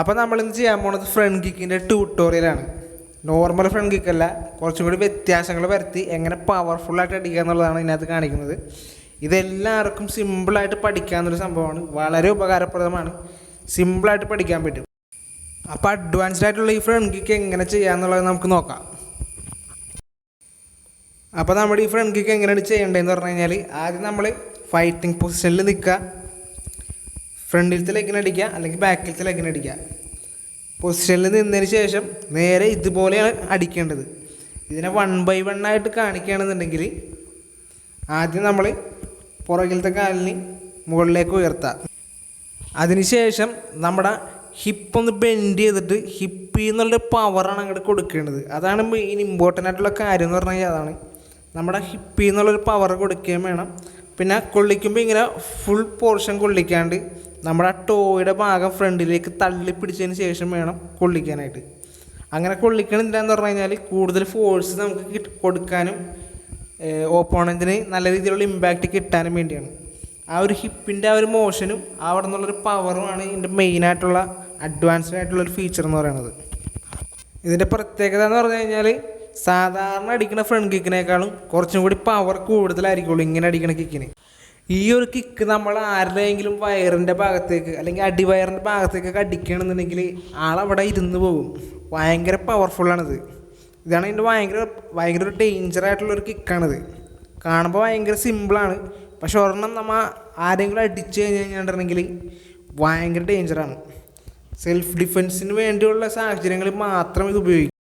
അപ്പോൾ നമ്മൾ ഇന്ന് ചെയ്യാൻ പോണത്? ഫ്രണ്ട് കിക്കിന്റെ ട്യൂട്ടോറിയലാണ് നോർമൽ ഫ്രണ്ട് കിക്കല്ല കുറച്ചും കൂടി വ്യത്യാസങ്ങൾ വരുത്തി എങ്ങനെ പവർഫുള്ളായിട്ട് അടിക്കുക എന്നുള്ളതാണ് ഇതിനകത്ത് കാണിക്കുന്നത്. ഇതെല്ലാവർക്കും സിമ്പിളായിട്ട് പഠിക്കാവുന്നൊരു സംഭവമാണ്. വളരെ ഉപകാരപ്രദമാണ്. സിമ്പിളായിട്ട് പഠിക്കാൻ പറ്റും. അപ്പോൾ അഡ്വാൻസ്ഡ് ആയിട്ടുള്ള ഈ ഫ്രണ്ട് കിക്ക് എങ്ങനെ ചെയ്യാമെന്നുള്ളത് നമുക്ക് നോക്കാം. അപ്പോൾ നമ്മുടെ ഈ ഫ്രണ്ട് കിക്ക് എങ്ങനെയാണ് ചെയ്യേണ്ടതെന്ന് പറഞ്ഞു കഴിഞ്ഞാൽ ആദ്യം നമ്മൾ ഫൈറ്റിംഗ് പൊസിഷനിൽ നിൽക്കുക. ഫ്രണ്ടിലത്തെ ലെഗിന് അടിക്കുക അല്ലെങ്കിൽ ബാക്കിലത്തെ ലെഗിന് അടിക്കുക. പൊസിഷനിൽ നിന്നതിന് ശേഷം നേരെ ഇതുപോലെയാണ് അടിക്കേണ്ടത്. ഇതിനെ വൺ ബൈ വൺ ആയിട്ട് കാണിക്കുകയാണെന്നുണ്ടെങ്കിൽ ആദ്യം നമ്മൾ പുറകിലത്തെ കാലിന് മുകളിലേക്ക് ഉയർത്താം. അതിനുശേഷം നമ്മുടെ ഹിപ്പ് ഒന്ന് ബെൻഡ് ചെയ്തിട്ട് ഹിപ്പിൽ നിന്നുള്ള പവറാണ് അങ്ങോട്ട് കൊടുക്കേണ്ടത്. അതാണ് മെയിൻ ഇമ്പോർട്ടന്റ് ആയിട്ടുള്ള കാര്യം എന്ന് പറഞ്ഞു കഴിഞ്ഞാൽ അതാണ്. നമ്മുടെ ഹിപ്പിൽ നിന്നുള്ളൊരു പവർ കൊടുക്കുകയും വേണം. പിന്നെ കൊള്ളിക്കുമ്പോൾ ഇങ്ങനെ ഫുൾ പോർഷൻ കൊള്ളിക്കാണ്ട് നമ്മുടെ ആ ടോയുടെ ഭാഗം ഫ്രണ്ടിലേക്ക് തള്ളി പിടിച്ചതിന് ശേഷം വേണം കൊള്ളിക്കാനായിട്ട്. അങ്ങനെ കൊള്ളിക്കണില്ല എന്ന് പറഞ്ഞു കഴിഞ്ഞാൽ കൂടുതൽ ഫോഴ്സ് നമുക്ക് കൊടുക്കാനും ഓപ്പോണന്റിന് നല്ല രീതിയിലുള്ള ഇമ്പാക്റ്റ് കിട്ടാനും വേണ്ടിയാണ്. ആ ഒരു ഹിപ്പിന്റെ ആ ഒരു മോഷനും അവിടെ നിന്നുള്ളൊരു പവറുമാണ് ഇതിന്റെ മെയിനായിട്ടുള്ള അഡ്വാൻസ്ഡ് ആയിട്ടുള്ള ഒരു ഫീച്ചർ എന്ന് പറയുന്നത്. ഇതിന്റെ പ്രത്യേകത എന്ന് പറഞ്ഞു കഴിഞ്ഞാൽ സാധാരണ അടിക്കുന്ന ഫ്രണ്ട് കിക്കിനേക്കാളും കുറച്ചും കൂടി പവർ കൂടുതലായിരിക്കുള്ളൂ ഇങ്ങനെ അടിക്കുന്ന കിക്കിന് ഈ ഒരു കിക്ക് നമ്മൾ ആരുടെയെങ്കിലും വയറിന്റെ ഭാഗത്തേക്ക് അല്ലെങ്കിൽ അടിവയറിന്റെ ഭാഗത്തേക്കൊക്കെ അടിക്കുകയാണെന്നുണ്ടെങ്കിൽ ആളവിടെ ഇരുന്ന് പോകും. ഭയങ്കര പവർഫുള്ളാണിത് ഇതാണ് എന്റെ ഭയങ്കര ഭയങ്കര ഒരു ഡേഞ്ചർ ആയിട്ടുള്ളൊരു കിക്കാണിത് കാണുമ്പോൾ ഭയങ്കര സിമ്പിളാണ് പക്ഷെ ഒരെണ്ണം നമ്മൾ ആരെങ്കിലും അടിച്ചു കഴിഞ്ഞ് കഴിഞ്ഞിട്ടുണ്ടെങ്കിൽ ഭയങ്കര ഡേഞ്ചറാണ് സെൽഫ് ഡിഫെൻസിന് വേണ്ടിയുള്ള സാഹചര്യങ്ങളിൽ മാത്രം ഇത് ഉപയോഗിക്കും.